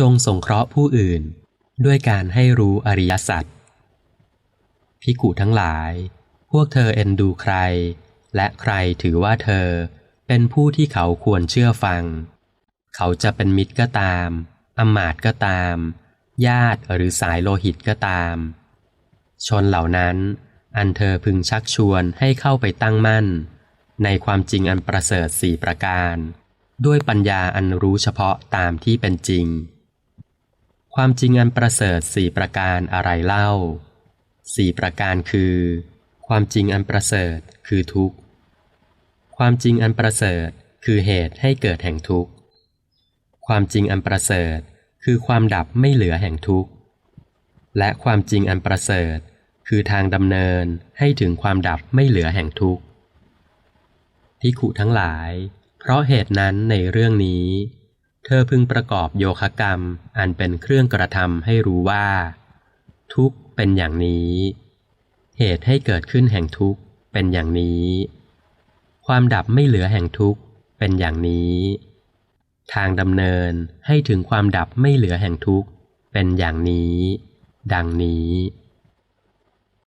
จงสงเคราะห์ผู้อื่น ด้วยการให้รู้อริยสัจพิกุทั้งหลาย พวกเธอเอ็นดูใคร และใครถือว่าเธอ เป็นผู้ที่เขาควรเชื่อฟัง เขาจะเป็นมิตรก็ตามอมาตก็ตาม ญาติหรือสายโลหิตก็ตาม ชนเหล่านั้นอันเธอพึงชักชวนให้เข้าไปตั้งมั่น ในความจริงอันประเสริฐสี่ประการ ด้วยปัญญาอันรู้เฉพาะตามที่เป็นจริง ความจริงอันประเสริฐสี่ประการอะไรเล่าสี่ประการคือ ความจริงอันประเสริฐคือทุกข์ ความจริงอันประเสริฐคือเหตุให้เกิดแห่งทุกข์ ความจริงอันประเสริฐคือความดับไม่เหลือแห่งทุกข์ และความจริงอันประเสริฐคือทางดำเนินให้ถึงความดับไม่เหลือแห่งทุกข์พิขุทั้งหลาย เพราะเหตุนั้นในเรื่องนี้ เธอพึงประกอบโยคะกรรมอันเป็นเครื่องกระทำให้รู้ว่า ทุกข์เป็นอย่างนี้ เหตุให้เกิดขึ้นแห่งทุกข์เป็นอย่างนี้ ความดับไม่เหลือแห่งทุกข์เป็นอย่างนี้ ทางดำเนินให้ถึงความดับไม่เหลือแห่งทุกข์เป็นอย่างนี้ ดังนี้